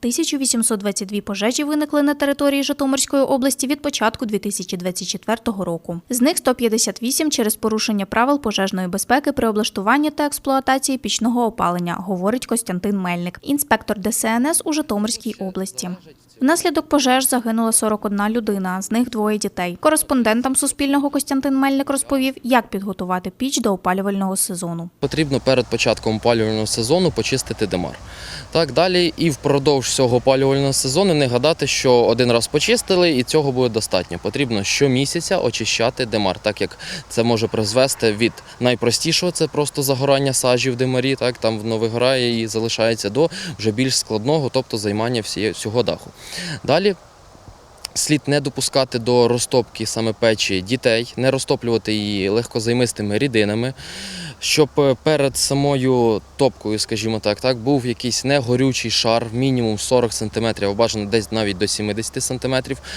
1822 пожежі виникли на території Житомирської області від початку 2024 року. З них 158 через порушення правил пожежної безпеки при облаштуванні та експлуатації пічного опалення, говорить Костянтин Мельник, інспектор ДСНС у Житомирській області. Внаслідок пожеж загинула 41 людина, з них двоє дітей. Кореспондентам Суспільного Костянтин Мельник розповів, як підготувати піч до опалювального сезону. Потрібно перед початком опалювального сезону почистити димар. Так далі і впродовж всього опалювального сезону не гадати, що один раз почистили і цього буде достатньо. Потрібно щомісяця очищати димар, так як це може призвести від найпростішого, це просто загорання сажі в димарі, так там воно вигорає і залишається до вже більш складного, тобто займання всього даху. Далі слід не допускати до розтопки саме печі дітей, не розтоплювати її легкозаймистими рідинами, щоб е, перед самою топкою, скажімо так, так, був якийсь негорючий шар, мінімум 40 см, бажано десь навіть до 70 см,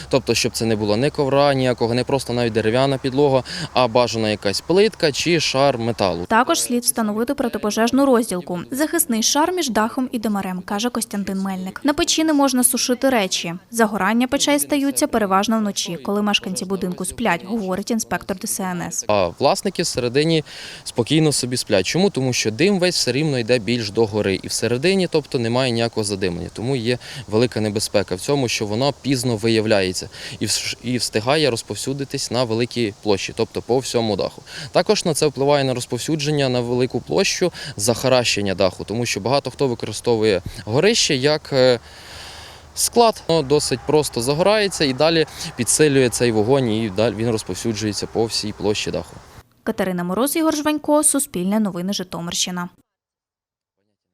тобто, щоб це не було ні ковра, ніякого, не просто навіть дерев'яна підлога, а бажана якась плитка чи шар металу. Також слід встановити протипожежну розділку захисний шар між дахом і димарем, каже Костянтин Мельник. На печі не можна сушити речі. Загорання печей стаються переважно вночі, коли мешканці будинку сплять, говорить інспектор ДСНС. А власники всередині спокійно собі сплять. Чому? Тому що дим весь все рівно йде більш до гори. І всередині, тобто, немає ніякого задимлення. Тому є велика небезпека в цьому, що воно пізно виявляється і встигає розповсюдитись на великій площі, тобто по всьому даху. Також на це впливає на розповсюдження на велику площу захаращення даху, тому що багато хто використовує горище як. е, Склад Воно досить просто загорається і далі підсилює цей вогонь, і він розповсюджується по всій площі даху. Катерина Мороз, Ігор Жванько, Суспільне новини Житомирщина.